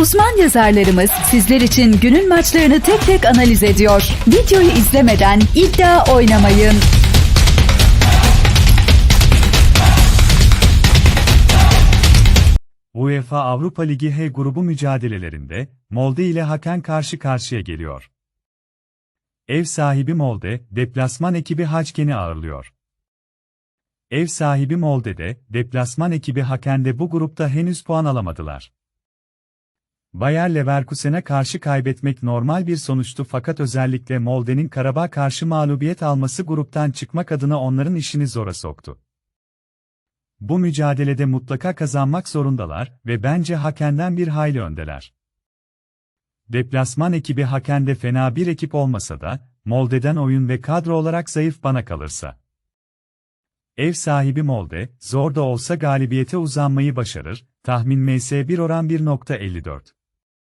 Uzman yazarlarımız sizler için günün maçlarını tek tek analiz ediyor. Videoyu izlemeden iddia oynamayın. UEFA Avrupa Ligi H grubu mücadelelerinde Molde ile Haken karşı karşıya geliyor. Ev sahibi Molde, deplasman ekibi Haçken'i ağırlıyor. Ev sahibi Molde'de, deplasman ekibi Haken'de bu grupta henüz puan alamadılar. Bayer Leverkusen'e karşı kaybetmek normal bir sonuçtu fakat özellikle Molde'nin Karabağ karşı mağlubiyet alması gruptan çıkmak adına onların işini zora soktu. Bu mücadelede mutlaka kazanmak zorundalar ve bence Haken'den bir hayli öndeler. Deplasman ekibi Haken'de fena bir ekip olmasa da, Molde'den oyun ve kadro olarak zayıf bana kalırsa. Ev sahibi Molde, zor da olsa galibiyete uzanmayı başarır, tahmin MS1 oran 1.54.